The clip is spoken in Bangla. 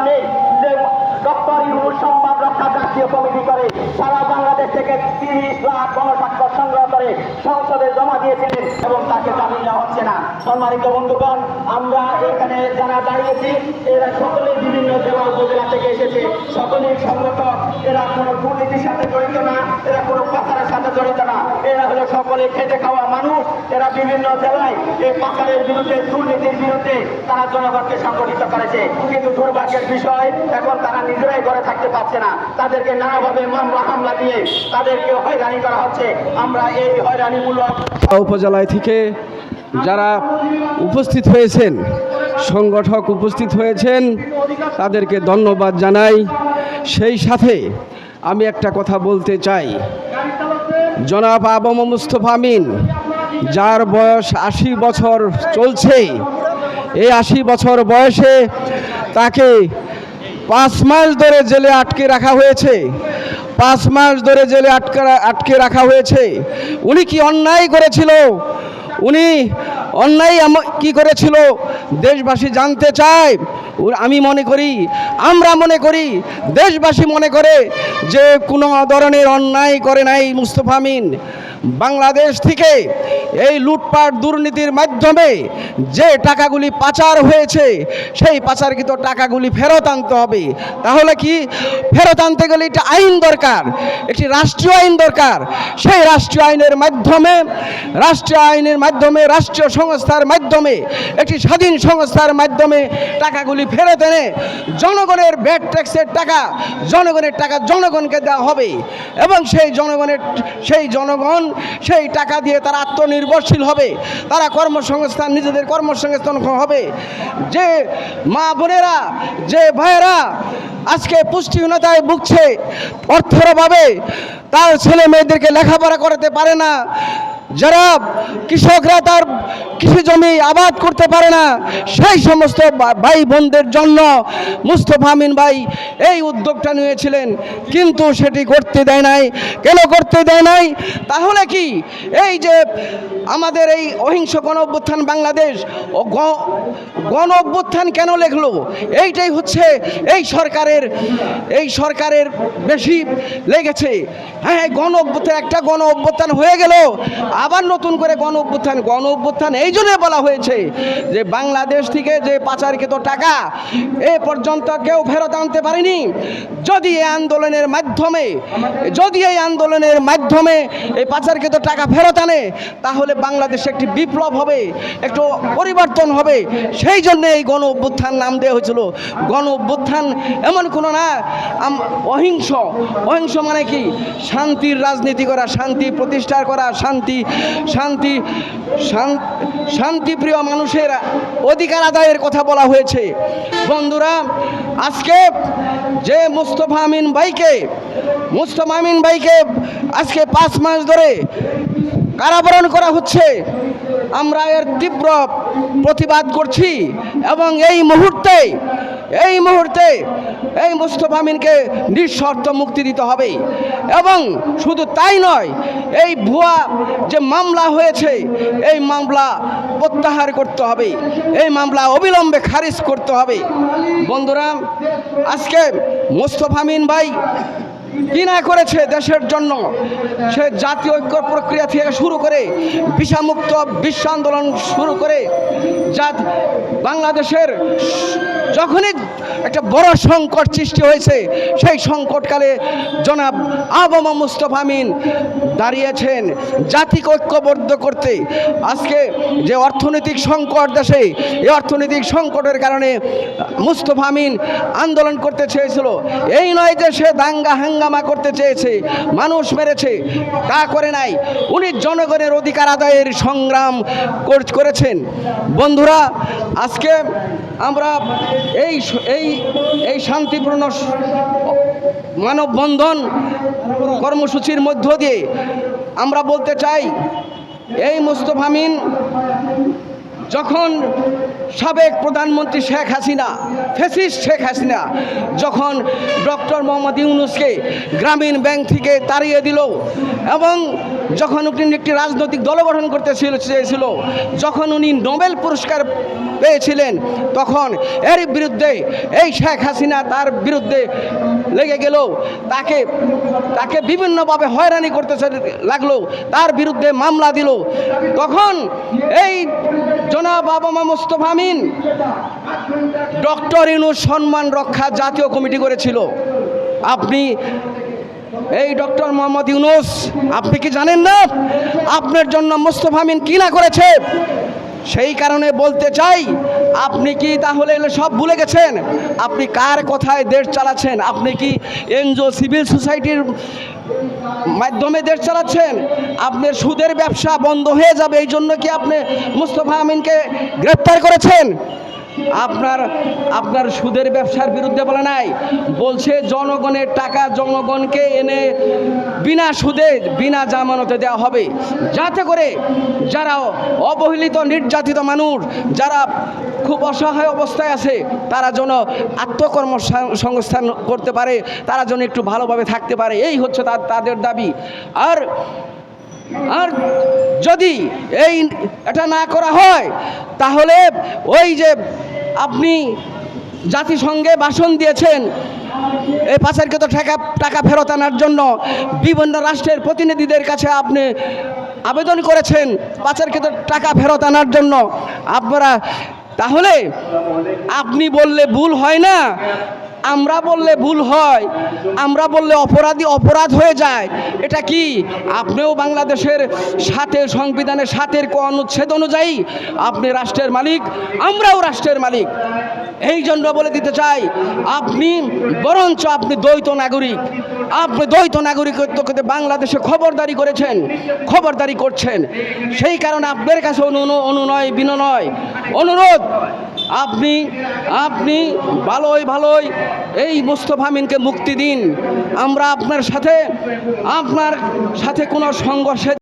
নেই যে ডক্টর ইউনুস সম্মান রক্ষা জাতীয় কমিটি করে সারা বাংলাদেশ থেকে তিরিশ লাখ গণস্বাক্ষর সংগ্রহ করে সংসদে জমা দিয়েছিলেন এবং তাকে জামিন দেওয়া হচ্ছে না। সম্মানিত বন্ধুগণ, আমরা এখানে যারা দাঁড়িয়েছি, এরা সকলে বিভিন্ন জেলা উপজেলা থেকে এসেছে। সকলেই সংগত এরা কোনো দুর্নীতির সাথে জড়িত না, এরা কোনো পাচারের সাথে জড়িত না। এরা হলো সকলে খেটে খাওয়া মানুষ, এরা বিভিন্ন জেলায় এই পাচারের বিরুদ্ধে, দুর্নীতির বিরুদ্ধে তারা জনগণকে সংগঠিত করেছে। কিন্তু দুর্ভাগ্যের বিষয়, এখন তারা নিজেরাই ঘরে থাকতে পারছে না। তাদেরকে নানাভাবে মামলা, হামলা দিয়ে তাদেরকে হয়রানি করা হচ্ছে। আমরা এই হয়রানিমূলক উপজেলায় থেকে যারা উপস্থিত হয়েছেন, সংগঠক উপস্থিত হয়েছেন, তাদেরকে ধন্যবাদ জানাই। সেই সাথে আমি একটা কথা বলতে চাই। জনাব আবম মুস্তফা আমিন, যার বয়স আশি বছর চলছে, এই আশি বছর বয়সে তাকে পাঁচ মাস ধরে জেলে আটকে রাখা হয়েছে। পাঁচ মাস ধরে জেলে আটকে আটকে রাখা হয়েছে। উনি কি অন্যায় করেছিল? উনি অন্যায় কি করেছিল? দেশবাসী জানতে চায়। আমি মনে করি, আমরা মনে করি, দেশবাসী মনে করে যে কোনো ধরনের অন্যায় করে নাই মুস্তফা আমিন। বাংলাদেশ থেকে এই লুটপাট দুর্নীতির মাধ্যমে যে টাকাগুলি পাচার হয়েছে, সেই পাচারকৃত টাকাগুলি ফেরত আনতে হবে। তাহলে কি? ফেরত আনতে গেলে একটা আইন দরকার, একটি রাষ্ট্রীয় আইন দরকার। সেই রাষ্ট্রীয় আইনের মাধ্যমে, রাষ্ট্রীয় আইনের মাধ্যমে, রাষ্ট্রীয় সংস্থার মাধ্যমে, একটি স্বাধীন সংস্থার মাধ্যমে টাকাগুলি ফেরত এনে জনগণের ব্যাট ট্যাক্সের টাকা, জনগণের টাকা জনগণকে দেওয়া হবে। এবং সেই জনগণের, সেই জনগণ সেই টাকা দিয়ে তারা আত্মনির্ভরশীল হবে। তারা কর্মসংস্থান, নিজেদের কর্মসংস্থান হবে। যে মা বোনেরা, যে ভাইয়েরা আজকে পুষ্টিহীনতায় ভুগছে, অর্থের অভাবে তার ছেলে মেয়েদেরকে লেখাপড়া করাতে পারে না যারা কৃষকরা তার কৃষি জমি আবাদ করতে পারে না, সেই সমস্ত ভাই বোনদের জন্য মুস্তফা আমিন ভাই এই উদ্যোগটা নিয়েছিলেন, কিন্তু সেটি করতে দেয় নাই। কেন করতে দেয় নাই? তাহলে কি এই যে আমাদের এই অহিংস গণ অভ্যুত্থান বাংলাদেশ ও গণ অভ্যুত্থান কেন লেখলো? এইটাই হচ্ছে এই সরকারের এই সরকারের বেশি লেগেছে। হ্যাঁ গণ অভ্যুত্থান, একটা গণ অভ্যুত্থান হয়ে গেল আবার নতুন করে গণ অভ্যুত্থান গণ অভ্যুত্থান এই জন্যে বলা হয়েছে যে বাংলাদেশ থেকে যে পাচারকৃত টাকা এ পর্যন্ত কেউ ফেরত আনতে পারেনি। যদি এই আন্দোলনের মাধ্যমে, যদি এই আন্দোলনের মাধ্যমে এই পাচারকৃত টাকা ফেরত আনে, তাহলে বাংলাদেশে একটি বিপ্লব হবে, একটু পরিবর্তন হবে। সেই জন্য এই গণ অভ্যুত্থান নাম দেওয়া হয়েছিল। গণ অভ্যুত্থান এমন কোনো না অহিংস। অহিংস মানে কি? শান্তির রাজনীতি করা, শান্তি প্রতিষ্ঠা করা, শান্তি শান্তি, শান- শান্তিপ্রিয় মানুষের অধিকার আদায়ের কথা বলা হয়েছে। বন্ধুরা, আজকে যে মুস্তফা আমিন ভাইকে, মুস্তফা আমিন ভাইকে আজকে পাঁচ মাস ধরে কারাবরণ করা হচ্ছে, আমরা এর তীব্র প্রতিবাদ করছি এবং এই মুহূর্তে এই মুহূর্তে এই মুস্তফা আমিনকে নিঃশর্ত মুক্তি দিতে হবে। এবং শুধু তাই নয়, এই ভুয়া যে মামলা হয়েছে, এই মামলা প্রত্যাহার করতে হবে, এই মামলা অবিলম্বে খারিজ করতে হবে। বন্ধুরা, আজকে মুস্তফা আমিন ভাই কি না করেছে দেশের জন্য, সে জাতীয় ঐক্য প্রক্রিয়া থেকে শুরু করে বিষামুক্ত বিশ্ব আন্দোলন শুরু করে, যা বাংলাদেশের যখনই একটা বড় সংকট সৃষ্টি হয়েছে, সেই সংকটকালে জনাব আবমা মুস্তফা আমিন দাঁড়িয়েছেন জাতিকে ঐক্যবদ্ধ করতে। আজকে যে অর্থনৈতিক সংকট দেশে, এই অর্থনৈতিক সংকটের কারণে মুস্তফা আমিন আন্দোলন করতে চেয়েছিল। এই নয় যে সে দাঙ্গা হাঙ্গামা করতে চেয়েছে, মানুষ মেরেছে, তা করে নাই। উনি জনগণের অধিকার আদায়ের সংগ্রাম করেছেন। বন্ধুরা, আজকে আমরা এই এই এই শান্তিপূর্ণ মানববন্ধন কর্মসূচির মধ্য দিয়ে আমরা বলতে চাই, এই মুস্তফা আমিন যখন সাবেক প্রধানমন্ত্রী শেখ হাসিনা ফেসিস শেখ হাসিনা, যখন ডক্টর মোহাম্মদ ইউনুসকে গ্রামীণ ব্যাংক থেকে তাড়িয়ে দিল এবং যখন উনি একটি রাজনৈতিক দল গঠন করতে ছিল- চেয়েছিল, যখন উনি নোবেল পুরস্কার পেয়েছিলেন, তখন এর বিরুদ্ধে এই শেখ হাসিনা তার বিরুদ্ধে লেগে গেল। তাকে তাকে বিভিন্নভাবে হয়রানি করতে লাগল, তার বিরুদ্ধে মামলা দিল। তখন এই জনাব আবামা মোস্তফা আমিন? ডক্টর ইনু সম্মান রক্ষা জাতীয় কমিটি করেছিল। আপনি, এই ডক্টর মোহাম্মদ ইউনুস, আপনি কি জানেন না? আপনার জন্য মোস্তফা আমিন কি না করেছে? সেই কারণে বলতে চাই আপনি কি তাহলে সব ভুলে গেছেন? আপনি কার কথায় দেশ চালাচ্ছেন? আপনি কি এনজিও, সিভিল সোসাইটির মাধ্যমে দেশ চালাচ্ছেন? আপনার সুদের ব্যবসা বন্ধ হয়ে যাবে এই জন্য কি আপনি মুস্তফা আমিনকে গ্রেপ্তার করেছেন? আপনার আপনার সুদের ব্যবসার বিরুদ্ধে বলে নাই। বলছে, জনগণের টাকা জনগণকে এনে বিনা সুদে, বিনা জামানতে দেওয়া হবে। যাতে করে যারা অবহেলিত, নির্যাতিত মানুষ, যারা খুব অসহায় অবস্থায় আছে, তারা যেন আত্মকর্ম সংস্থান করতে পারে, তারা যেন একটু ভালোভাবে থাকতে পারে। এই হচ্ছে তাদের দাবি। আর আর যদি এই এটা না করা হয়, তাহলে ওই যে আপনি জাতিসংঘে ভাষণ দিয়েছেন, এই পাচারকৃত টাকা টাকা ফেরত আনার জন্য বিভিন্ন রাষ্ট্রের প্রতিনিধিদের কাছে আপনি আবেদন করেছেন পাচারকৃত টাকা ফেরত আনার জন্য। আপনারা, তাহলে আপনি বললে ভুল হয় না। আমরা বললে ভুল হয়, আমরা বললে অপরাধী অপরাধ হয়ে যায়। এটা কি? আপনিও বাংলাদেশের সাথে, সংবিধানের সাতের অনুচ্ছেদ অনুযায়ী আপনি রাষ্ট্রের মালিক, আমরাও রাষ্ট্রের মালিক। এই জন্য বলে দিতে চাই, আপনি, বরঞ্চ আপনি দ্বৈত নাগরিক। আপনি দ্বৈত নাগরিকত্ব করতে বাংলাদেশে খবরদারি করেছেন, খবরদারি করছেন। সেই কারণে আপনার কাছে অনু অনুনয়, বিনয়, অনুরোধ আপনি আপনি ভালোই ভালোই এই মুস্তফা আমিনকে মুক্তি দিন। আমরা আপনার সাথে আপনার সাথে কোনো সংঘর্ষে